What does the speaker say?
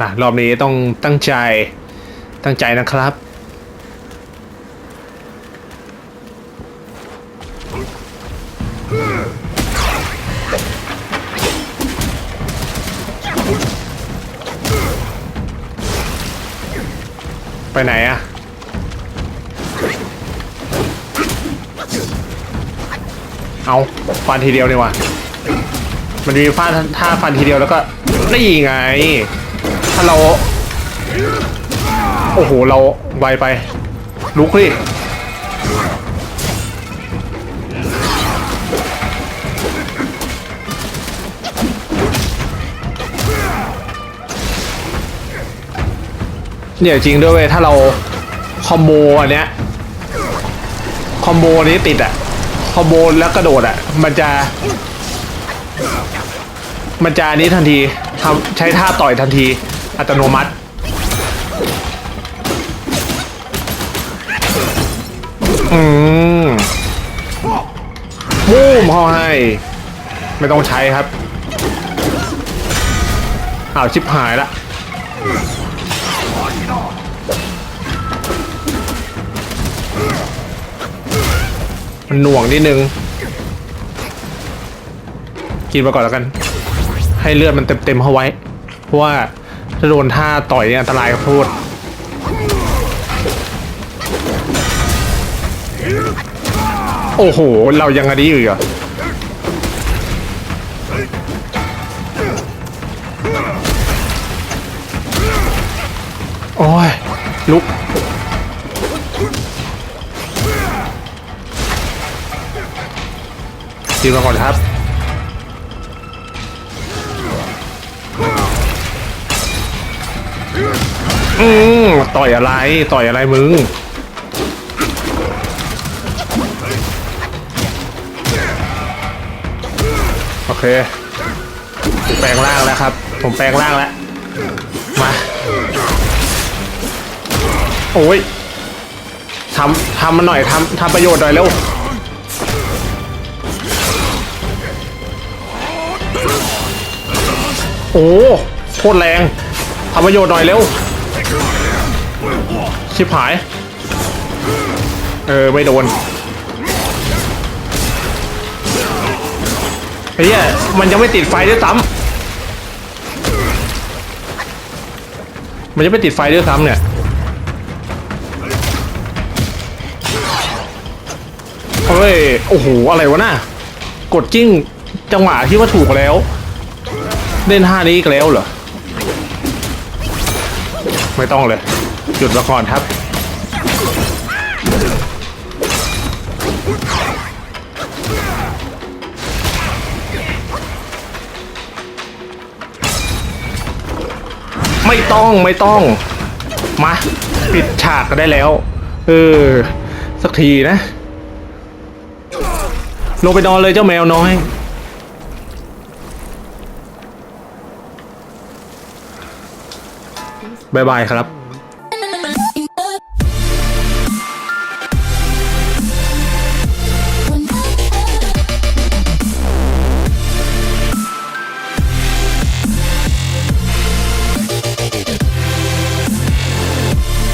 อะรอบนี้ต้องตั้งใจตั้งใจนะครับ ไปไหนอะเอาฟันทีเดียวนี่วะมันมีฟาดท่าฟันทีเดียวแล้วก็นี่ไง ถ้าเรา โอ้โห เราไวไป ลุกดิเนี่ยจริงด้วยเว้ยถ้าเราคอมโบอันเนี้ยคอมโบนี้ติดอะคอมโบแล้วกระโดดอะมันจะ มันจะอันนี้ทันทีทำใช้ท่าต่อยทันที อัตโนมัติ อืมมูมเขาให้ ไม่ต้องใช้ครับอ้าวชิบหายละมันหน่วงนิดนึง กินมาก่อนแล้วกัน ให้เลือดมันเต็มๆเข้าไว้ เพราะว่า ถ้าโดนท่าต่อยเนี่ยอันตรายพูดโอ้โห เรายังอันนี้อยู่เหรอโอ้ย ลุกกินมาก่อนครับ อืมต่อยอะไร ต่อยอะไรมึง โอเคผมแปลงร่างแล้วครับ ผมแปลงร่างแล้ว มา โอ้ยทำทำมันหน่อยทำทำประโยชน์หน่อยเร็วโอ้โคตรแรงทำประโยชน์หน่อยเร็ว ชิบหาย เออ ไม่โดนไอ้เหี้ยมันยังไม่ติดไฟด้วยซ้ำมันยังไม่ติดไฟด้วยซ้ำเนี่ย เฮ้ย โอ้โห อะไรวะน่ะ กดจิ้งจังหวะที่ว่าถูกแล้ว เล่นท่านี้อีกแล้วเหรอ ไม่ต้องเลย หยุดมาก่อนครับ ไม่ต้องไม่ต้อง มา ปิดฉากก็ได้แล้ว เออ สักทีนะ ลงไปนอนเลยเจ้าแมวน้อย บายบายครับ